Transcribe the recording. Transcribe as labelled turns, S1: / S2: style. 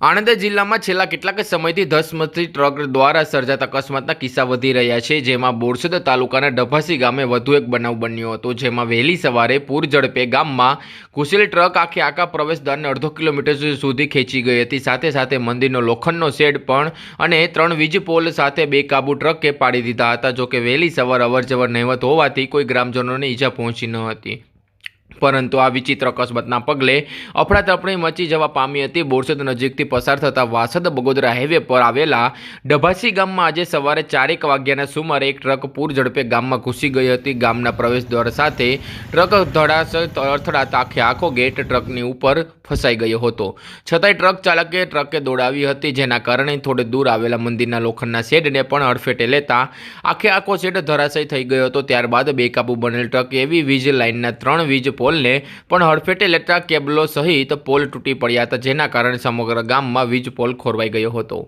S1: આણંદ જિલ્લામાં છેલ્લા કેટલાક સમયથી ધસમસતી ટ્રક દ્વારા સર્જાતા અકસ્માતના કિસ્સા વધી રહ્યા છે, જેમાં બોરસદ તાલુકાના ડભાસી ગામે વધુ એક બનાવ બન્યો હતો, જેમાં વહેલી સવારે પૂર ઝડપે ગામમાં ઘૂસેલી ટ્રક આખે આખા પ્રવેશદ્વારને અડધો કિલોમીટર સુધી ખેંચી ગઈ હતી. સાથે સાથે મંદિરનો લોખંડનો શેડ પણ અને ત્રણ વીજ પોલ સાથે બે કાબુ ટ્રકે પાડી દીધા હતા. જોકે વહેલી સવાર અવરજવર નહીવત હોવાથી કોઈ ગ્રામજનોને ઈજા પહોંચી ન હતી. પરંતુ આ વિચિત્ર અકસ્માતના પગલે અફડાતફડી મચી જવા પામી હતી. બોરસદ નજીકથી પસાર થતા વાસદ બગોદરા હાઈવે પર આવેલા ડભાસી ગામમાં આજે સવારે ચારેક વાગ્યાના સુમારે એક ટ્રક પૂર ઝડપે ગામમાં ઘૂસી ગઈ હતી. ગામના પ્રવેશદ્વાર સાથે ટ્રક ધડાસ અથડાતા આખે આખો ગેટ ટ્રકની ઉપર ફસાઈ ગયો હતો. છતાંય ટ્રક ચાલકે ટ્રકે દોડાવી હતી, જેના કારણે થોડે દૂર આવેલા મંદિરના લોખંડના શેડને પણ અડફેટે લેતા આખે આખો શેડ ધરાશય થઈ ગયો હતો. ત્યારબાદ બેકાબુ બનેલ ટ્રક એવી વીજ લાઇનના ત્રણ વીજ પોલને પણ હડફેટે લેતા કેબલો સહિત પોલ તૂટી પડ્યા હતા, જેના કારણે સમગ્ર ગામમાં વીજ પોલ ખોરવાઈ ગયો હતો.